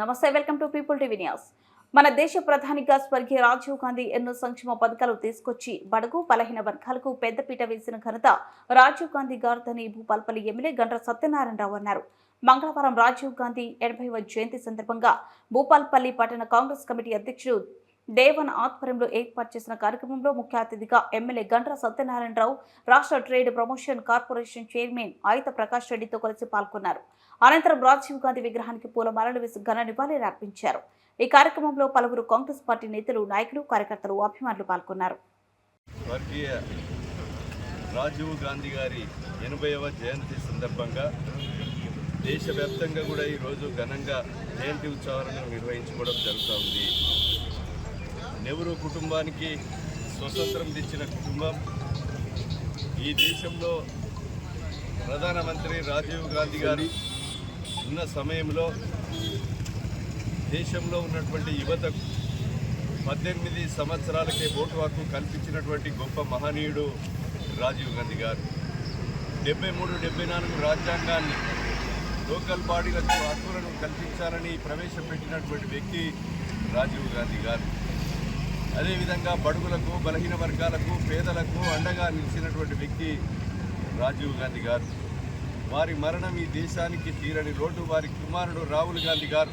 నమస్తే welcome to People TV news. మన దేశ ప్రధానిగా స్వర్గీయ రాజీవ్ గాంధీ ఎన్నో సంక్షేమ పథకాలు తీసుకొచ్చి బడుగు బలహీన వర్గాలకు పెద్దపీట వేసిన ఘనత రాజీవ్ గాంధీ గారిదని భూపాల్పల్లి ఎమ్మెల్యే గండ్ర సత్యనారాయణరావు అన్నారు. మంగళవారం రాజీవ్ గాంధీ ఎనభైవ జయంతి సందర్భంగా భూపాల్పల్లి పట్టణ కాంగ్రెస్ కమిటీ అధ్యక్షుడు దేవన్ ఆధ్వర్యంలో ఏర్పాటు చేసిన కార్యక్రమంలో ముఖ్య అతిథిగా ఎమ్మెల్యే గండ్ర సత్యనారాయణరావు రాష్ట్ర trade promotion corporation chairman Ayutha Prakash రెడ్డితో కలిసి పాల్గొన్నారు. అనంతరం రాజీవ్ గాంధీ విగ్రహానికి పూలమాలలు వేసి ఘన నివాళులు అర్పించారు. ఈ కార్యక్రమంలో పలువురు కాంగ్రెస్ పార్టీ నేతలు నాయకులు కార్యకర్తలు అభిమానులు పాల్గొన్నారు. రాజీవ్ గాంధీ గారి ఎనభైవ జయంతి సందర్భంగా దేశవ్యాప్తంగా కూడా ఈరోజు ఘనంగా జయంతి ఉత్సవాలను నిర్వహించుకోవడం జరుగుతూ ఉంది. నెహ్రూ కుటుంబానికి స్వతంత్రం తెచ్చిన కుటుంబం. ఈ దేశంలో ప్రధానమంత్రి రాజీవ్ గాంధీ గారు ఉన్న సమయంలో దేశంలో ఉన్నటువంటి యువతకు పద్దెనిమిది సంవత్సరాలకే ఓటు హక్కు కల్పించినటువంటి గొప్ప మహనీయుడు రాజీవ్ గాంధీ గారు. డెబ్బై మూడు డెబ్బై నాలుగు రాజ్యాంగాన్ని లోకల్ బాడీలకు హక్కులను కల్పించాలని ప్రవేశపెట్టినటువంటి వ్యక్తి రాజీవ్ గాంధీ గారు. అదేవిధంగా బడుగులకు బలహీన వర్గాలకు పేదలకు అండగా నిలిచినటువంటి వ్యక్తి రాజీవ్ గాంధీ గారు. వారి మరణం ఈ దేశానికి తీరని లోటు. వారి కుమారుడు రాహుల్ గాంధీ గారు.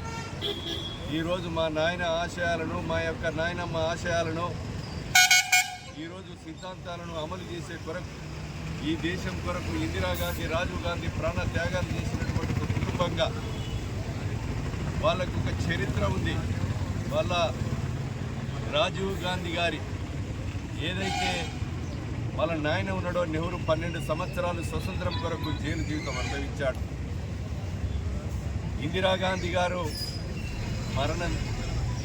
ఈరోజు మా నాయన ఆశయాలను మా యొక్క నాయనమ్మ ఆశయాలను ఈరోజు సిద్ధాంతాలను అమలు చేసే కొరకు ఈ దేశం కొరకు ఇందిరాగాంధీ రాజీవ్ గాంధీ ప్రాణ త్యాగాలు చేసినటువంటి కుటుంబంగా వాళ్ళకు ఒక చరిత్ర ఉంది. వాళ్ళ రాజీవ్ గాంధీ గారి ఏదైతే వాళ్ళ నాయన ఉన్నాడో నెహ్రూ పన్నెండు సంవత్సరాలు స్వతంత్రం కొరకు జైలు జీవితం అనుభవించాడు. ఇందిరాగాంధీ గారు మరణం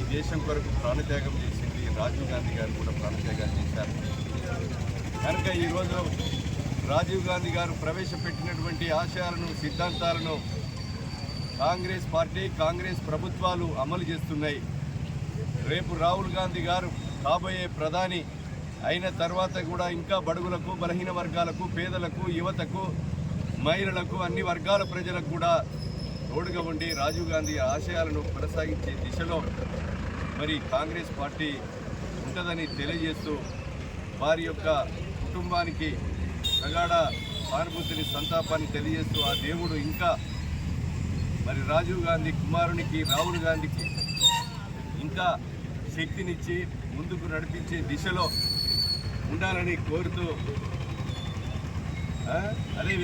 ఈ దేశం కొరకు ప్రాణత్యాగం చేసింది. రాజీవ్ గాంధీ గారు కూడా ప్రాణత్యాగం చేశారు. కనుక ఈరోజు రాజీవ్ గాంధీ గారు ప్రవేశపెట్టినటువంటి ఆశయాలను సిద్ధాంతాలను కాంగ్రెస్ పార్టీ కాంగ్రెస్ ప్రభుత్వాలు అమలు చేస్తున్నాయి. రేపు రాహుల్ గాంధీ గారు కాబోయే ప్రధాని అయిన తర్వాత కూడా ఇంకా బడుగులకు బలహీన వర్గాలకు పేదలకు యువతకు మహిళలకు అన్ని వర్గాల ప్రజలకు కూడా తోడుగా ఉండి రాజీవ్ గాంధీ ఆశయాలను కొనసాగించే దిశలో మరి కాంగ్రెస్ పార్టీ ఉంటుందని తెలియజేస్తూ వారి యొక్క కుటుంబానికి ప్రగాఢ సానుభూతిని సంతాపాన్ని తెలియజేస్తూ ఆ దేవుడు ఇంకా మరి రాజీవ్ గాంధీ కుమారునికి రాహుల్ గాంధీకి ఇంకా శక్తినిచ్చి ముందుకు నడిపించే దిశలో ఉండాలని కోరుతూ ఆ, అదేవిధంగా